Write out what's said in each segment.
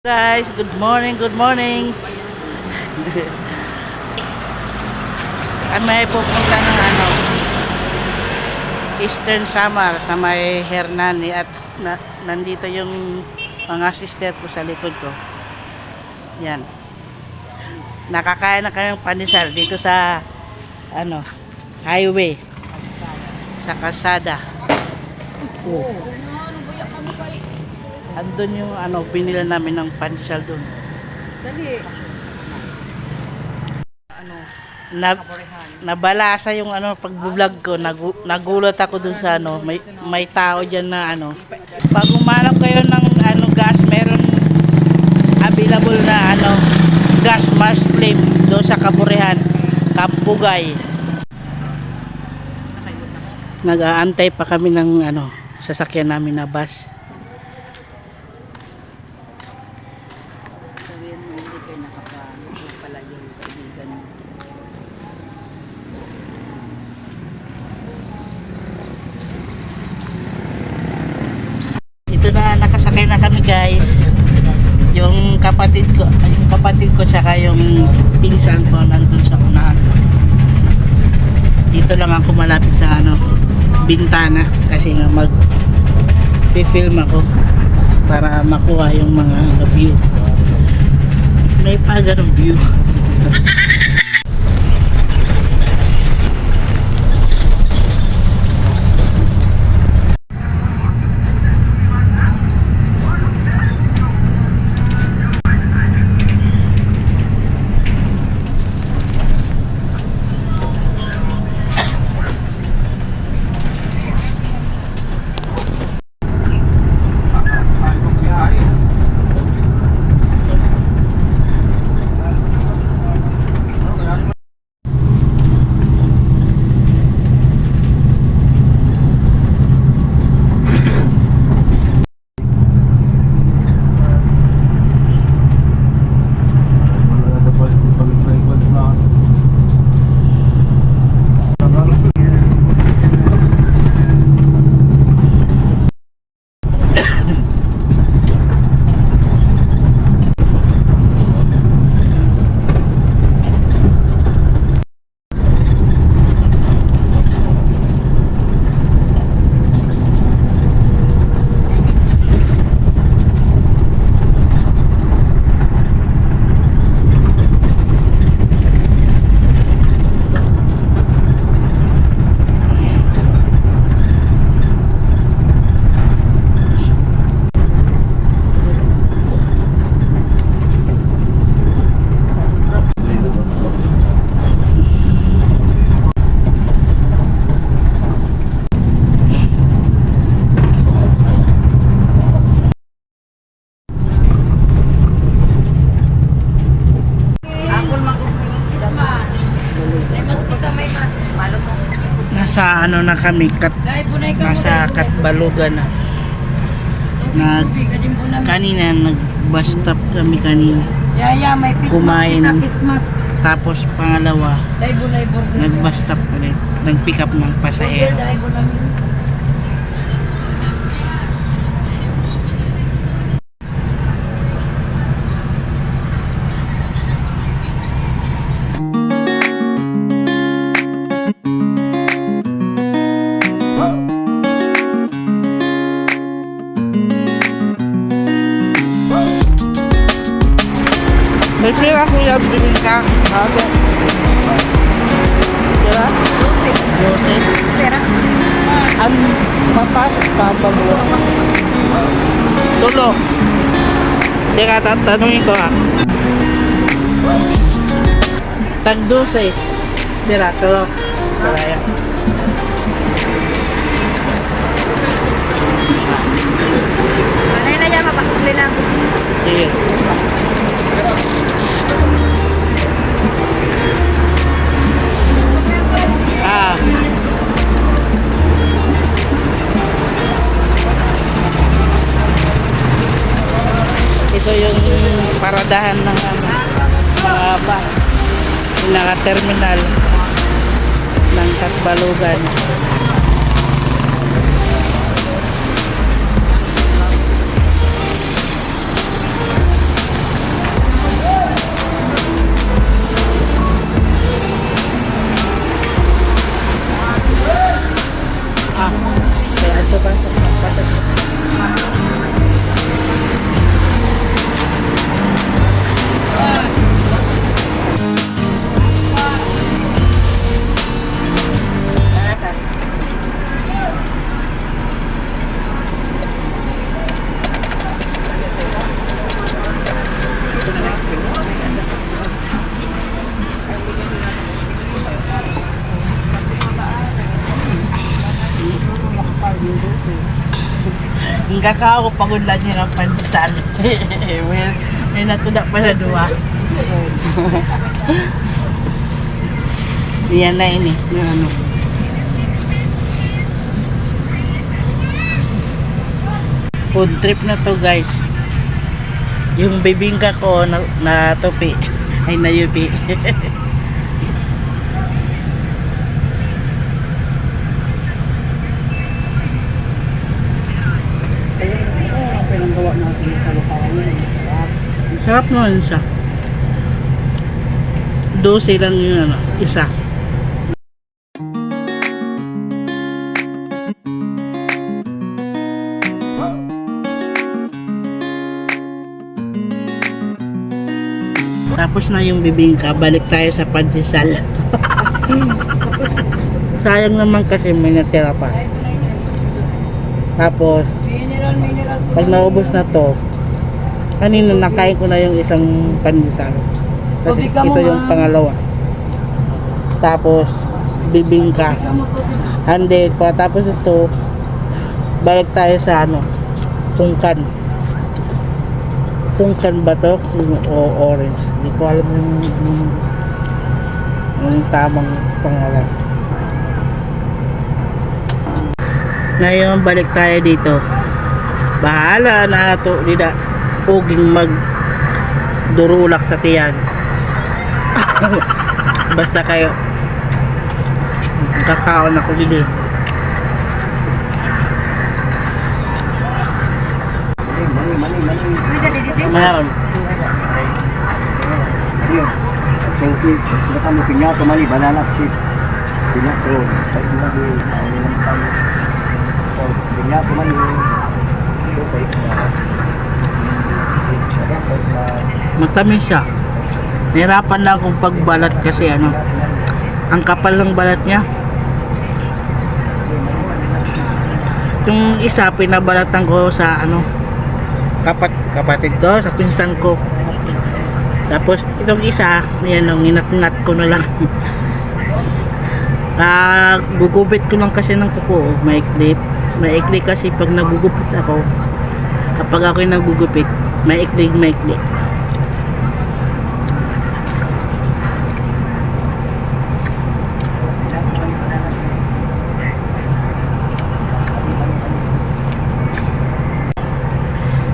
Guys, good morning, good morning. Ay may pupunta ng ano Eastern Samar sa may Hernani at na, nandito yung mga sister ko sa likod ko. Yan. Nakakain na kayong panisal dito sa ano highway sa kalsada. Oh. Andun yung ano, binila namin ng pansal doon. Dali. Ano, Na, nabalasa yung ano, pag-vlog ko, nagu, nagulat ako dun sa ano, may, may tao dyan na ano. Pag umanap kayo ng ano, gas, meron available na ano, gas mask flame doon sa Kaburihan, Kampugay. Nag-aantay pa kami ng ano, sasakyan namin na bus. Sabihin mo, hindi kayo nakapano pala yung kaibigan mo. Ito na nakasakay na kami guys. Yung kapatid ko, yung kapatid ko saka yung pinsan ko nandun sa unahan. Dito lang ako malapit sa ano, bintana kasi nga mag film ako para makuha yung mga ano, view. May pa ganun view. Nasa ano na kami, kat, nasa Katbalugan na. Nag, kanina nag-bus stop kami kanina. Yaya, may Christmas Kumain. Tapos pangalawa, burger. nag-bus stop ulit. Nag-pick up ng pasahero. Pera bilhin ka. Ako. Diba? Joseph. Pera. Ang papa, papa mo. Tulo. Hindi ka tatanungin ko ah. Tag 12. Dira, tulo. Kalaya. Ano na yan, mapakuli lang. Sige. Ah. Ito yung paradahan ng mga ba, pinaka-terminal ng Katbalugan. Pagod lang niya ng pandesal. well, may natuda pa na duwa. Yan na ini. Yung ano. Food trip na to guys. Yung bibingka ko na, na tupi. Ay na yupi. pinanggawa natin sa lupawan yun. Sarap. Sarap naman siya. Dose lang yun ano, isa. Tapos na yung bibingka, balik tayo sa pandesal. Sayang naman kasi may natira pa. Tapos, pag naubos na to, kanina nakain ko na yung isang pandesal. Kasi ito yung pangalawa. Tapos, bibingka. And then, pagkatapos ito, balik tayo sa ano, tungkan. Tungkan ba to? O orange. Hindi ko alam yung, yung, yung tamang pangalan. Ngayon, balik tayo dito. Bahala na to, di na puging mag durulak sa tiyan. Basta kayo. Kakaon ako dito. Mali. Mayroon. Ayun. So, kita kami pinya, tumali, banana chip. Pinya, so, sa ina di, nilang tayo. So, pinya, tumali. So, sa ina. Matamis siya. Nahirapan na akong pagbalat kasi ano. Ang kapal ng balat niya. Yung isa pinabalatan ko sa ano kapat kapatid ko, sa pinsan ko. Tapos itong isa, yan ang inatngat ko na lang. Ah, gugupit ko lang kasi ng kuko, maikli. Maikli kasi pag nagugupit ako, kapag ako nagugupit, maikli, maikli.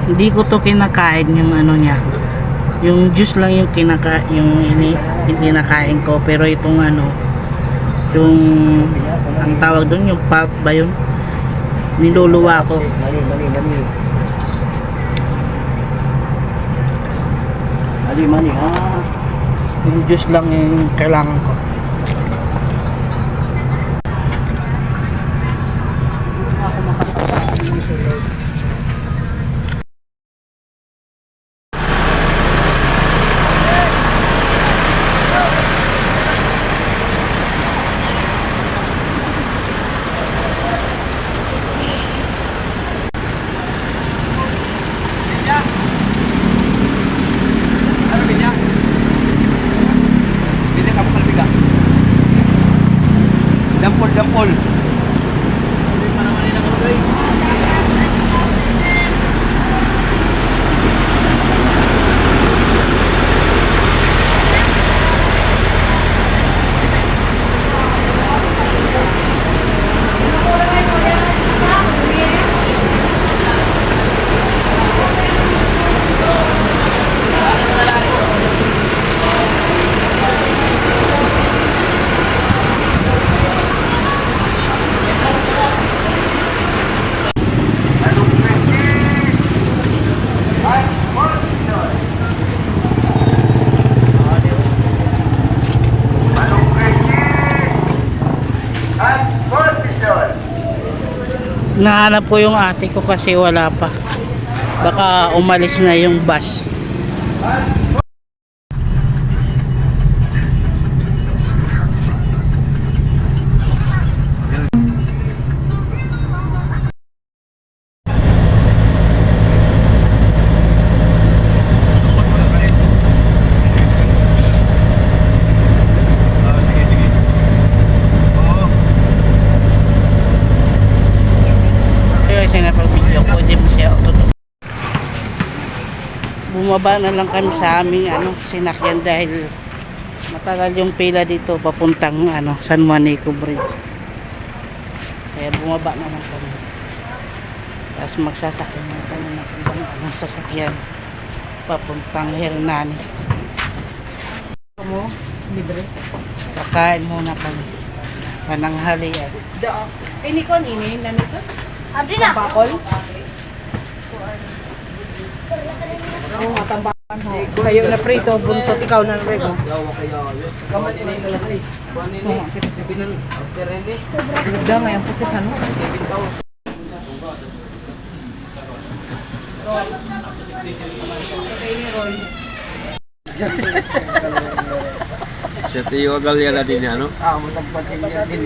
Hindi ko to kinakain yung ano niya. Yung juice lang yung kinaka yung ini yung kinakain ko pero itong ano yung ang tawag doon yung pulp ba yun? Niluluwa ko. Mali, mali, mali. Mali, mali, ha? Yung juice lang yung kailangan ko. Nahanap ko yung ate ko kasi wala pa. Baka umalis na yung bus. Kaya siya napag-video, pwede mo siya bumaba na lang kami sa aming ano, sinakyan dahil matagal yung pila dito papuntang ano, San Juanico Bridge. Kaya bumaba na lang kami. Tapos magsasakyan na kami ng ibang ano, sasakyan papuntang Hernani. Mo, libre. Kakain muna kami. Pananghalian. Isda. Eh, ni ko, nini, na nito? Abi na. Bakol? Oo, nga, tambakan ho. Sa'yo na prito, buntot ikaw na rego. Kamay ko na yung lalaki. Ito nga, kita si Binan. Ganda, may ang pusit, ano? Siya tiyo agal yan natin niya, no? Ah, matagpansin niya din.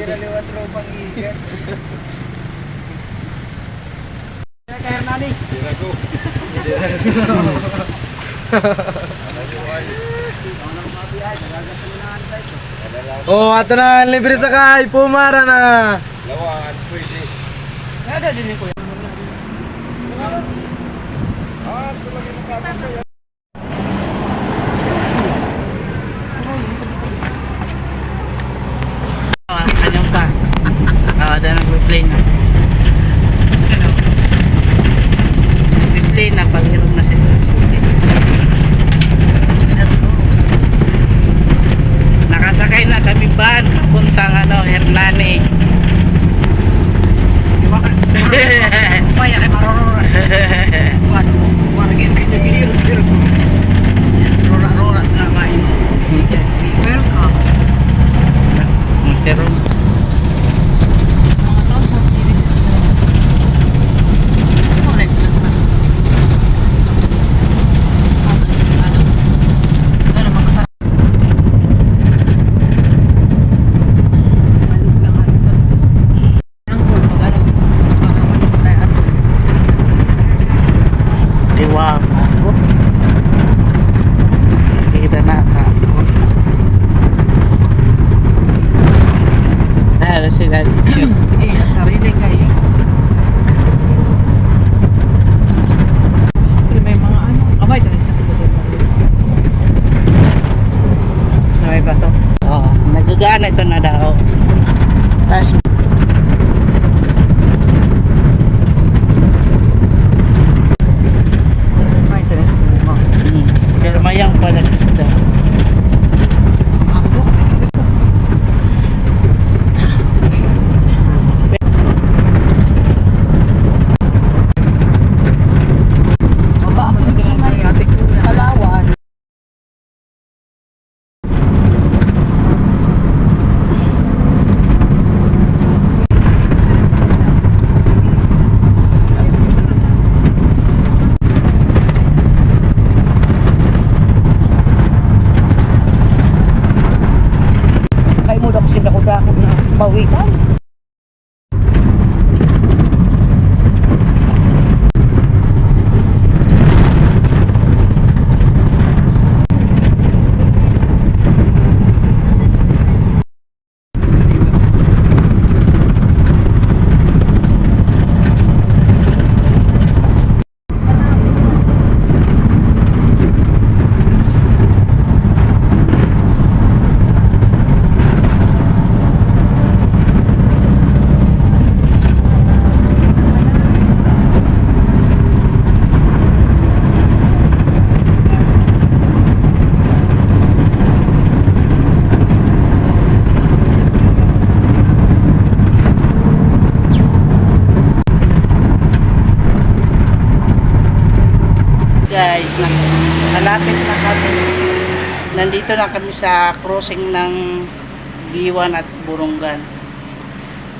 Oh, ato na libre sa kay pumara na. Ada din ni Kuya. Ah, wow. Guys, malapit na kami. Nandito na kami sa crossing ng Biwan at Burungan.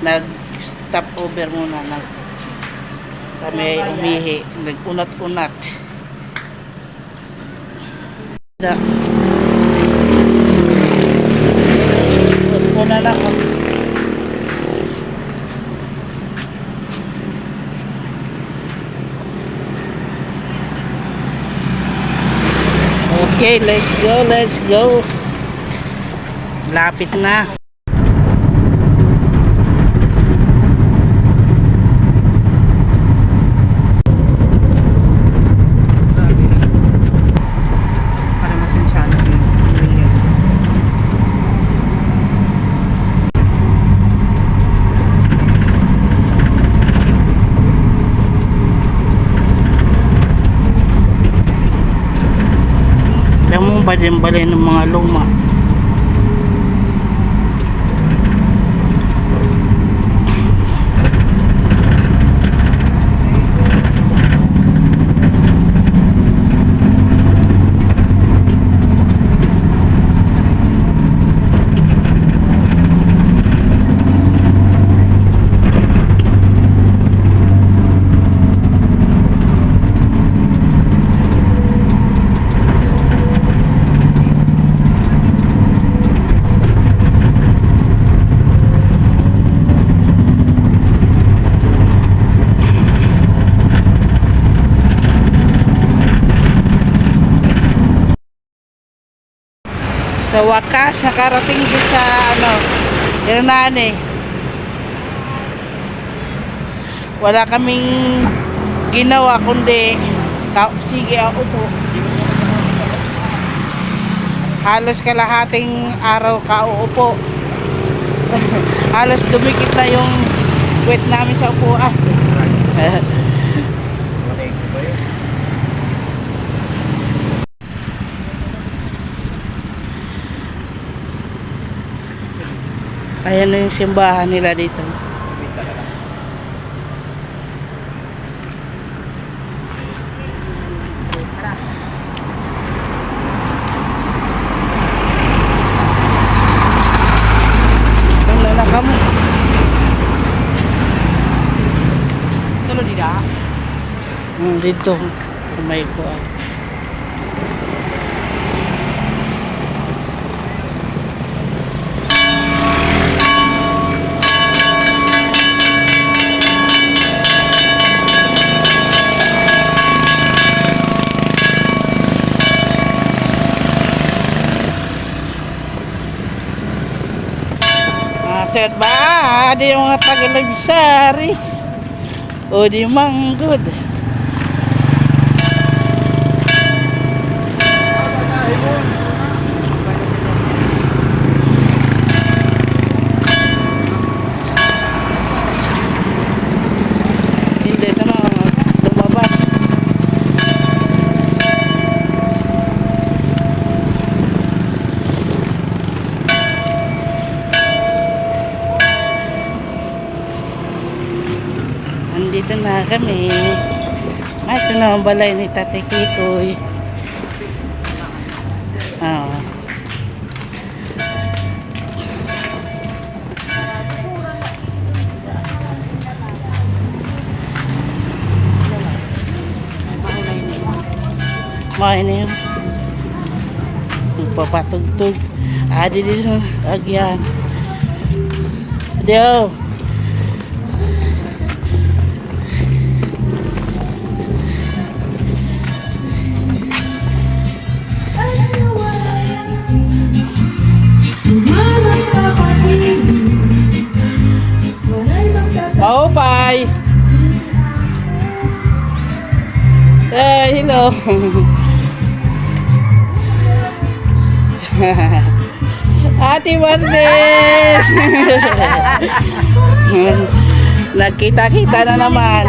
Nag-stop over muna. Nag, kami umihi. Nag-unat-unat. Da. Muna lang kami. Okay, let's go, let's go. Lapit na. Alam mo ba din balay ng mga luma? Sa wakas, nakarating din sa ano, Hernane. Wala kaming ginawa kundi sige ako po. Halos kalahating araw kauupo. Halos dumikit na yung wet namin sa upuan. Ayan na yung simbahan nila dito. Ano na kamo? Salo di da. Hmm, dito. May ko. Ah, ba? Di yung mga tagalagsaris. O di manggod. Na kami. Ah, ito na ang balay ni Tate Kikoy. Ah. Main na yun. Magpapatugtog. Adi din agyan. Adio. Maupay. Hello. Ate Martes. Nagkita-kita na naman.